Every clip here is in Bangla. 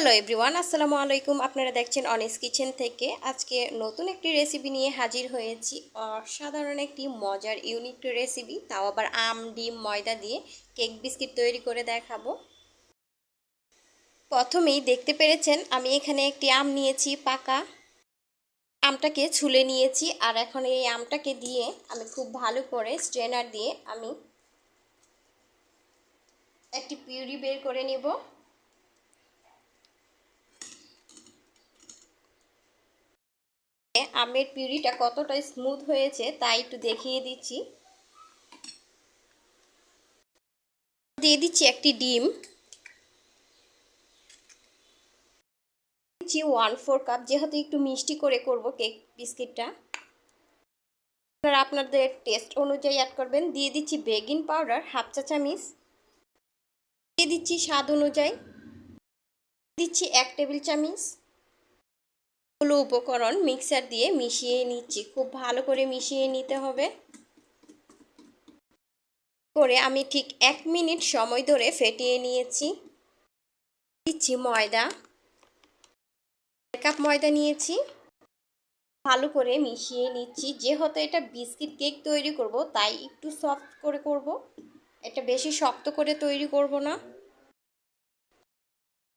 হ্যালো এভরিওয়ান আসসালামু আলাইকুম। আপনারা দেখছেন অনিস কিচেন থেকে। আজকে নতুন একটি রেসিপি নিয়ে হাজির হয়েছি। অসাধারণ একটি মজার ইউনিক রেসিপি তাও আবার আম, ডিম, ময়দা দিয়ে কেক বিস্কিট তৈরি করে দেখাবো। প্রথমেই দেখতে পেরেছেন, আমি এখানে একটি আম নিয়েছি পাকা। আমটাকে ছুলে নিয়েছি আর এখন এই আমটাকে দিয়ে আমি খুব ভালো করে স্ট্রেনার দিয়ে আমি একটি পিউরি বের করে নেব। আমের পিউরিটা কতটা স্মুথ হয়েছে তাই একটু দেখিয়ে দিচ্ছি। দিয়ে দিচ্ছি একটি ডিম। দিচ্ছি ওয়ান ফোর কাপ যেহেতু একটু মিষ্টি করে করব কেক বিস্কিটটা। আপনারা আপনাদের টেস্ট অনুযায়ী অ্যাড করবেন। দিয়ে দিচ্ছি বেগিন পাউডার হাফ চা চামিচ। দিয়ে দিচ্ছি স্বাদ অনুযায়ী। দিচ্ছি এক টেবিল চামিচ। গুলো উপকরণ মিক্সার দিয়ে মিশিয়ে নিচ্ছি। খুব ভালো করে মিশিয়ে নিতে হবে। করে আমি ঠিক এক মিনিট সময় ধরে ফেটিয়ে নিয়েছি। দিচ্ছি ময়দা। এক কাপ ময়দা নিয়েছি। ভালো করে মিশিয়ে নিচ্ছি। যেহেতু এটা বিস্কিট কেক তৈরি করব, তাই একটু সফট করে করব। এটা বেশি শক্ত করে তৈরি করব না।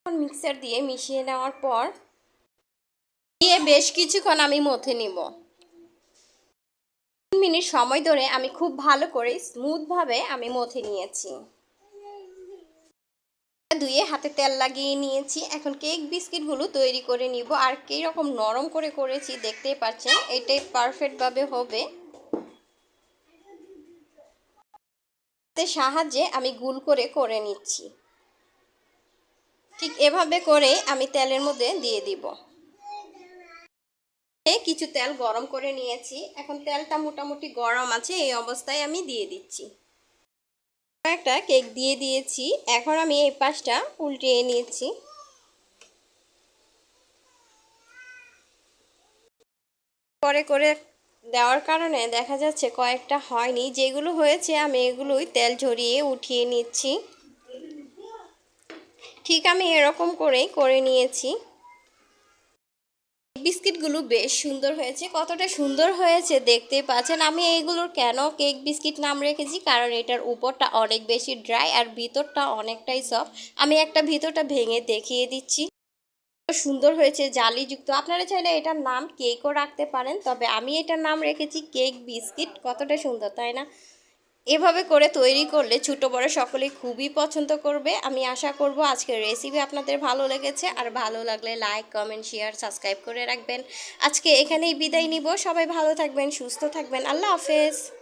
মিক্সার দিয়ে মিশিয়ে নেওয়ার পর দিয়ে বেশ কিছুক্ষণ আমি মথে নিব। তিন মিনিট সময় ধরে আমি খুব ভালো করে স্মুথভাবে আমি মথে নিয়েছি। ধুয়ে হাতে তেল লাগিয়ে নিয়েছি। এখন কেক বিস্কিটগুলো তৈরি করে নিব। আর রকম নরম করে করেছি দেখতেই পাচ্ছেন, এটাই পারফেক্টভাবে হবে। সাহায্যে আমি গুল করে করে নিচ্ছি। ঠিক এভাবে করে আমি তেলের মধ্যে দিয়ে দিব। কিছু তেল গরম করে নিয়েছি। এখন তেলটা মোটামুটি গরম আছে, এই অবস্থায় আমি দিয়ে দিচ্ছি। একটা কেক দিয়ে দিয়েছি। এখন আমি এই পাশটা উল্টিয়ে নিয়েছি। করে করে দেওয়ার কারণে দেখা যাচ্ছে কয়েকটা হয়নি। যেগুলো হয়েছে, আমি এগুলোই তেল ঝরিয়ে উঠিয়ে নিচ্ছি। ঠিক আমি এরকম করেই করে নিয়েছি। বিস্কিটগুলো বেশ সুন্দর হয়েছে। কতটা সুন্দর হয়েছে দেখতে পাচ্ছেন। আমি এইগুলোর কেন কেক বিস্কিট নাম রেখেছি? কারণ এটার উপরটা অনেক বেশি ড্রাই আর ভিতরটা অনেকটাই সফট। আমি একটা ভিতরটা ভেঙে দেখিয়ে দিচ্ছি। সুন্দর হয়েছে, জালিযুক্ত। আপনারা চাইলে এটার নাম কেকও রাখতে পারেন, তবে আমি এটার নাম রেখেছি কেক বিস্কিট। কতটা সুন্দর, তাই না? এভাবে করে তৈরি করলে ছোটো বড় সকলে খুবই পছন্দ করবে। আমি আশা করব আজকের রেসিপি আপনাদের ভালো লেগেছে। আর ভালো লাগলে লাইক কমেন্ট শেয়ার সাবস্ক্রাইব করে রাখবেন। আজকে এখানেই বিদায় নিব। সবাই ভালো থাকবেন, সুস্থ থাকবেন। আল্লাহ হাফেজ।